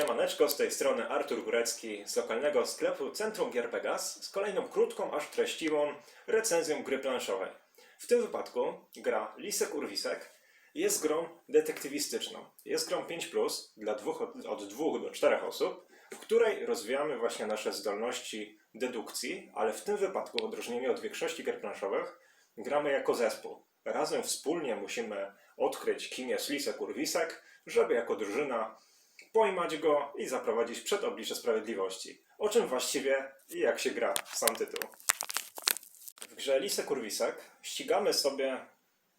Siemaneczko, z tej strony Artur Górecki z lokalnego sklepu Centrum Gier Pegas z kolejną krótką, aż treściwą recenzją gry planszowej. W tym wypadku gra Lisek Urwisek jest grą detektywistyczną. Jest grą 5+, dla dwóch, od, od 2 do 4 osób, w której rozwijamy właśnie nasze zdolności dedukcji, ale w tym wypadku, w odróżnieniu od większości gier planszowych, gramy jako zespół. Razem wspólnie musimy odkryć, kim jest Lisek Urwisek, żeby jako drużyna pojmać go i zaprowadzić przed oblicze sprawiedliwości. O czym właściwie i jak się gra sam tytuł. W grze Lisek Kurwisek ścigamy sobie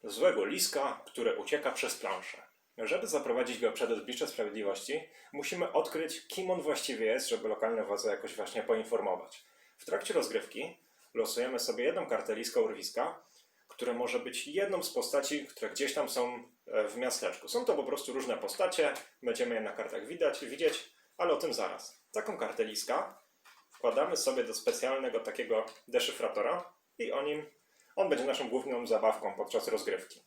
złego liska, który ucieka przez planszę. Żeby zaprowadzić go przed oblicze sprawiedliwości, musimy odkryć, kim on właściwie jest, żeby lokalne władze jakoś właśnie poinformować. W trakcie rozgrywki losujemy sobie jedną kartę liska urwiska, które może być jedną z postaci, które gdzieś tam są w miasteczku. Są to po prostu różne postacie, będziemy je na kartach widać, widzieć, ale o tym zaraz. Taką kartę liska wkładamy sobie do specjalnego takiego deszyfratora i o nim, on będzie naszą główną zabawką podczas rozgrywki.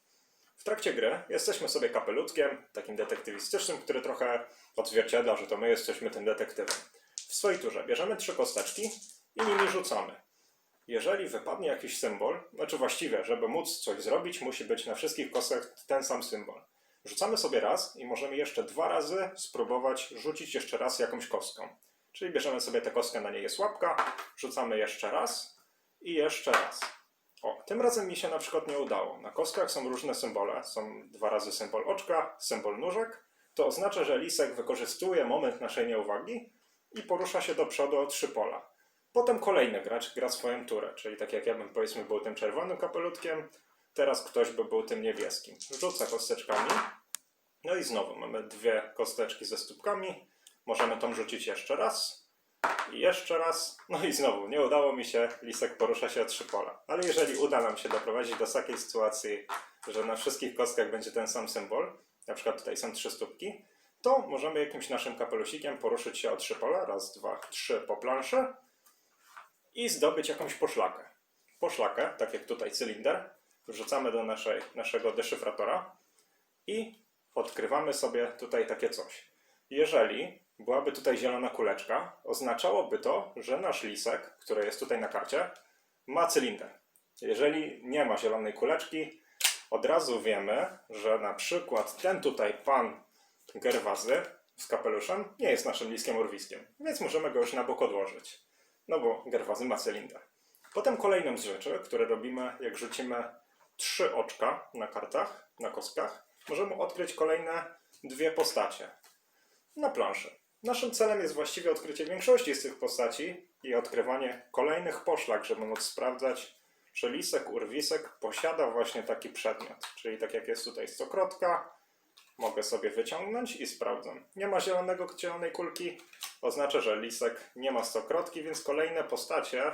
W trakcie gry jesteśmy sobie kapelutkiem, takim detektywistycznym, który trochę odzwierciedla, że to my jesteśmy tym detektywem. W swojej turze bierzemy trzy kosteczki i nimi rzucamy. Jeżeli wypadnie jakiś symbol, znaczy właściwie, żeby móc coś zrobić, musi być na wszystkich kostkach ten sam symbol. Rzucamy sobie raz i możemy jeszcze dwa razy spróbować rzucić jeszcze raz jakąś kostką. Czyli bierzemy sobie tę kostkę, na niej jest łapka, rzucamy jeszcze raz i jeszcze raz. O, tym razem mi się na przykład nie udało. Na kostkach są różne symbole. Są dwa razy symbol oczka, symbol nóżek. To oznacza, że lisek wykorzystuje moment naszej nieuwagi i porusza się do przodu o trzy pola. Potem kolejny gracz gra swoją turę, czyli tak jak ja bym powiedzmy był tym czerwonym kapelutkiem, teraz ktoś by był tym niebieskim. Rzuca kosteczkami, no i znowu mamy dwie kosteczki ze stópkami, możemy tą rzucić jeszcze raz. I jeszcze raz, no i znowu, nie udało mi się, lisek porusza się o trzy pola. Ale jeżeli uda nam się doprowadzić do takiej sytuacji, że na wszystkich kostkach będzie ten sam symbol, na przykład tutaj są trzy stópki, to możemy jakimś naszym kapelusikiem poruszyć się o trzy pola, raz, dwa, trzy po planszy, i zdobyć jakąś poszlakę. Poszlakę, tak jak tutaj cylinder, wrzucamy do naszej, naszego deszyfratora i odkrywamy sobie tutaj takie coś. Jeżeli byłaby tutaj zielona kuleczka, oznaczałoby to, że nasz lisek, który jest tutaj na karcie, ma cylinder. Jeżeli nie ma zielonej kuleczki, od razu wiemy, że na przykład ten tutaj pan Gerwazy z kapeluszem nie jest naszym liskiem urwiskiem, więc możemy go już na bok odłożyć. No bo Gerwazy ma cylinder. Potem kolejną z rzeczy, które robimy, jak rzucimy trzy oczka na kartach, na kostkach, możemy odkryć kolejne dwie postacie na planszy. Naszym celem jest właściwie odkrycie większości z tych postaci i odkrywanie kolejnych poszlak, żeby móc sprawdzać, czy lisek, urwisek posiada właśnie taki przedmiot. Czyli tak jak jest tutaj stokrotka, mogę sobie wyciągnąć i sprawdzam. Nie ma zielonego, zielonej kulki, oznacza, że lisek nie ma stokrotki, więc kolejne postacie,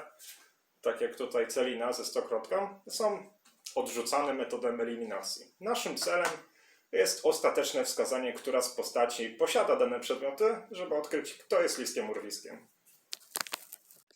tak jak tutaj Celina ze stokrotką, są odrzucane metodą eliminacji. Naszym celem jest ostateczne wskazanie, która z postaci posiada dane przedmioty, żeby odkryć, kto jest liskiem urwiskiem.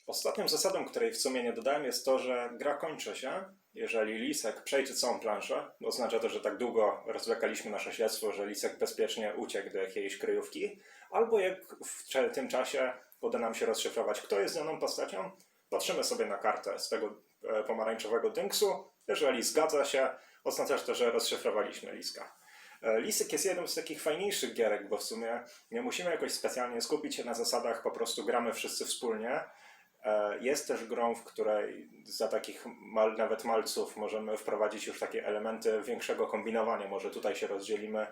Ostatnią zasadą, której w sumie nie dodałem, jest to, że gra kończy się, jeżeli lisek przejdzie całą planszę. Oznacza to, że tak długo rozwlekaliśmy nasze śledztwo, że lisek bezpiecznie uciekł do jakiejś kryjówki, albo jak w tym czasie uda nam się rozszyfrować, kto jest daną postacią, patrzymy sobie na kartę z tego e, pomarańczowego dynksu. Jeżeli zgadza się, oznacza to, że rozszyfrowaliśmy liska. E, Lisek jest jedną z takich fajniejszych gierek, bo w sumie nie musimy jakoś specjalnie skupić się na zasadach, po prostu gramy wszyscy wspólnie. E, Jest też grą, w której za takich mal, nawet malców możemy wprowadzić już takie elementy większego kombinowania. Może tutaj się rozdzielimy,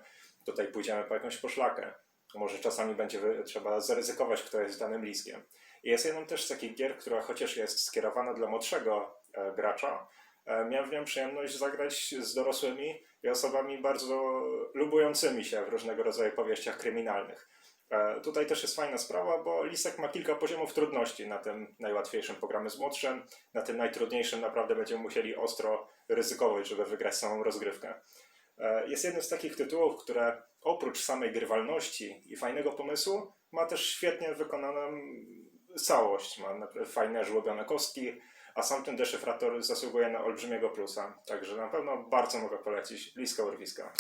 tutaj pójdziemy po jakąś poszlakę. Może czasami będzie trzeba zaryzykować, kto jest danym liskiem. Jest jedną też z takich gier, która chociaż jest skierowana dla młodszego e, gracza, e, miałem w nią przyjemność zagrać z dorosłymi i osobami bardzo lubującymi się w różnego rodzaju powieściach kryminalnych. E, Tutaj też jest fajna sprawa, bo Lisek ma kilka poziomów trudności. Na tym najłatwiejszym pogramy z młodszym, na tym najtrudniejszym naprawdę będziemy musieli ostro ryzykować, żeby wygrać samą rozgrywkę. E, Jest jednym z takich tytułów, które oprócz samej grywalności i fajnego pomysłu, ma też świetnie wykonaną całość. Ma fajne, żłobione kostki, a sam ten deszyfrator zasługuje na olbrzymiego plusa. Także na pewno bardzo mogę polecić Liska Urwiska.